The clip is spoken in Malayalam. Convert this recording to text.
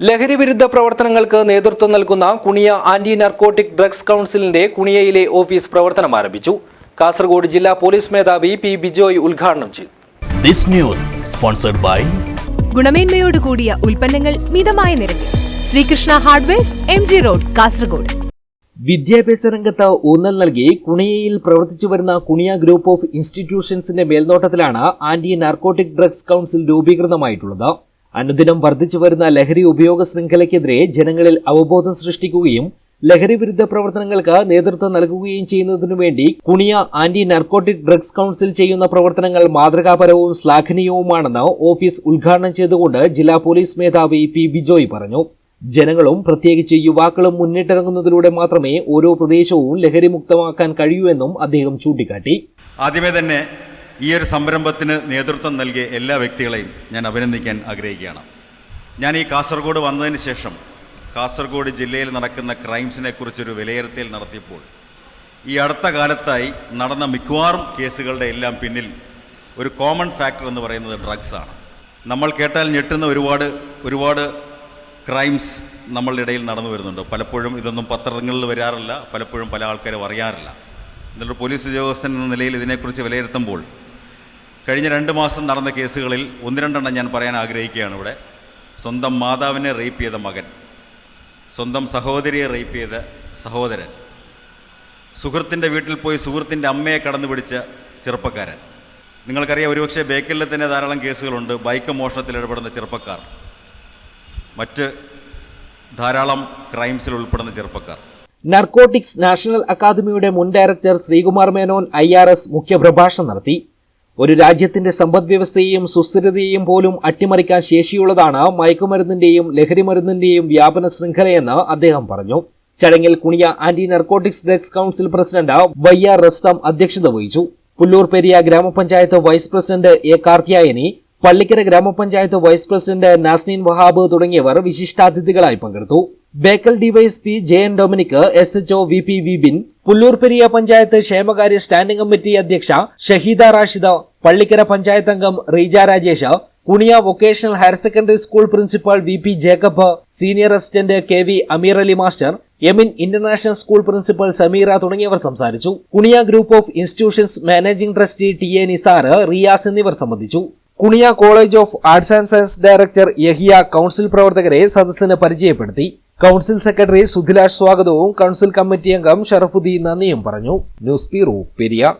ലഹരി വിരുദ്ധ പ്രവർത്തനങ്ങൾക്ക് നേതൃത്വം നൽകുന്ന കുണിയ ആന്റി നർക്കോട്ടിക് ഡ്രഗ്സ് കൗൺസിലിന്റെ കുണിയയിലെ ഓഫീസ് പ്രവർത്തനം ആരംഭിച്ചു. കാസർഗോഡ് ജില്ലാ പോലീസ് മേധാവി പി ബിജോയ് ഉദ്ഘാടനം ചെയ്തു. This news sponsored by ഗുണമേന്മയോട് കൂടിയ ഉൽപ്പന്നങ്ങൾ മിതമായ നിരക്കിൽ. Srikrishna hardwares M G road Kasaragod. വിദ്യാഭ്യാസ രംഗത്ത് ഊന്നൽ നൽകി കുണിയയിൽ പ്രവർത്തിച്ചു വരുന്ന കുണിയ ഗ്രൂപ്പ് ഓഫ് ഇൻസ്റ്റിറ്റ്യൂഷൻസിന്റെ മേൽനോട്ടത്തിലാണ് ആന്റി നാർക്കോട്ടിക് ഡ്രഗ്സ് കൗൺസിൽ രൂപീകൃതമായിട്ടുള്ളത്. അനുദിനം വർദ്ധിച്ചു വരുന്ന ലഹരി ഉപയോഗ ശൃംഖലയ്ക്കെതിരെ ജനങ്ങളിൽ അവബോധം സൃഷ്ടിക്കുകയും ലഹരി വിരുദ്ധ പ്രവർത്തനങ്ങൾക്ക് നേതൃത്വം നൽകുകയും ചെയ്യുന്നതിനു വേണ്ടി Kuniya anti narcotic drugs council ചെയ്യുന്ന പ്രവർത്തനങ്ങൾ മാതൃകാപരവും ശ്ലാഘനീയവുമാണെന്ന് ഓഫീസ് ഉദ്ഘാടനം ചെയ്തുകൊണ്ട് ജില്ലാ പോലീസ് മേധാവി പി ബിജോയ് പറഞ്ഞു. ജനങ്ങളും പ്രത്യേകിച്ച് യുവാക്കളും മുന്നിട്ടിറങ്ങുന്നതിലൂടെ മാത്രമേ ഓരോ പ്രദേശവും ലഹരി മുക്തമാക്കാൻ കഴിയൂ എന്നും അദ്ദേഹം ചൂണ്ടിക്കാട്ടി. ആദ്യമേ തന്നെ ഈ ഒരു സംരംഭത്തിന് നേതൃത്വം നൽകിയ എല്ലാ വ്യക്തികളെയും ഞാൻ അഭിനന്ദിക്കാൻ ആഗ്രഹിക്കുകയാണ്. ഞാൻ ഈ കാസർഗോഡ് വന്നതിന് ശേഷം കാസർഗോഡ് ജില്ലയിൽ നടക്കുന്ന ക്രൈംസിനെ കുറിച്ചൊരു വിലയിരുത്തൽ നടത്തിയപ്പോൾ ഈ അടുത്ത കാലത്തായി നടന്ന മിക്കവാറും കേസുകളുടെ എല്ലാം പിന്നിൽ ഒരു കോമൺ ഫാക്ടർ എന്ന് പറയുന്നത് ഡ്രഗ്സാണ് നമ്മൾ കേട്ടാൽ ഞെട്ടുന്ന ഒരുപാട് ഒരുപാട് ക്രൈംസ് നമ്മളുടെ ഇടയിൽ നടന്നു വരുന്നുണ്ട്. പലപ്പോഴും ഇതൊന്നും പത്രങ്ങളിൽ വരാറില്ല പലപ്പോഴും പല ആൾക്കാരും അറിയാറില്ല. എന്നുള്ള പോലീസ് ഉദ്യോഗസ്ഥൻ എന്ന നിലയിൽ ഇതിനെക്കുറിച്ച് വിലയിരുത്തുമ്പോൾ കഴിഞ്ഞ രണ്ട് മാസം നടന്ന കേസുകളിൽ ഒന്ന് രണ്ടെണ്ണം ഞാൻ പറയാൻ ആഗ്രഹിക്കുകയാണ് ഇവിടെ. സ്വന്തം മാതാവിനെ റേപ്പ് ചെയ്ത മകൻ സ്വന്തം സഹോദരിയെ റേപ്പ് ചെയ്ത സഹോദരൻ സുഹൃത്തിന്റെ വീട്ടിൽ പോയി സുഹൃത്തിന്റെ അമ്മയെ കടന്നു പിടിച്ച ചെറുപ്പക്കാരൻ. നിങ്ങൾക്കറിയാം ഒരുപക്ഷെ ബേക്കലിൽ തന്നെ ധാരാളം കേസുകളുണ്ട് ബൈക്ക് മോഷണത്തിൽ ഇടപെടുന്ന ചെറുപ്പക്കാർ മറ്റ് ധാരാളം ക്രൈംസിൽ ഉൾപ്പെടുന്ന ചെറുപ്പക്കാർ. നർക്കോട്ടിക്സ് നാഷണൽ അക്കാദമിയുടെ മുൻ director Sreekumar Menon I R S മുഖ്യപ്രഭാഷണം നടത്തി. ഒരു രാജ്യത്തിന്റെ സമ്പദ് വ്യവസ്ഥയെയും സുസ്ഥിരതയെയും പോലും അട്ടിമറിക്കാൻ ശേഷിയുള്ളതാണ് മയക്കുമരുന്നിന്റെയും ലഹരിമരുന്നിന്റെയും വ്യാപന ശൃംഖലയെന്ന് അദ്ദേഹം പറഞ്ഞു. ചടങ്ങിൽ Kuniya anti narcotics drugs council president Y R Rastam അധ്യക്ഷത വഹിച്ചു. Pullur Periya grama panchayat vice president A Karthiyayani Pallikkara grama panchayat vice president Nasneen Wahab തുടങ്ങിയവർ വിശിഷ്ടാതിഥികളായി പങ്കെടുത്തു. Bekal DYSP J N Dominic S HO V P Vibin Pullur Periya panchayat ക്ഷേമകാര്യ സ്റ്റാൻഡിംഗ് കമ്മിറ്റി അധ്യക്ഷ ഷഹീദ റാഷിദ പള്ളിക്കര പഞ്ചായത്ത് അംഗം Reeja Rajesh Kuniya vocational higher secondary school principal V P Jacob senior assistant K V Ameer Ali master Emin international school principal Sameera തുടങ്ങിയവർ സംസാരിച്ചു. Kuniya group of institutions managing trustee T A Nisar Riyas എന്നിവർ സംബന്ധിച്ചു. Kuniya college of arts and science director Yahiya council പ്രവർത്തകരെ സദസ്സിന് പരിചയപ്പെടുത്തി. കൌൺസിൽ സെക്രട്ടറി സുധിലാഷ് സ്വാഗതവും കൌൺസിൽ കമ്മിറ്റി അംഗം ഷറഫുദ്ദീൻ നന്ദിയും പറഞ്ഞു. News bureau Periya.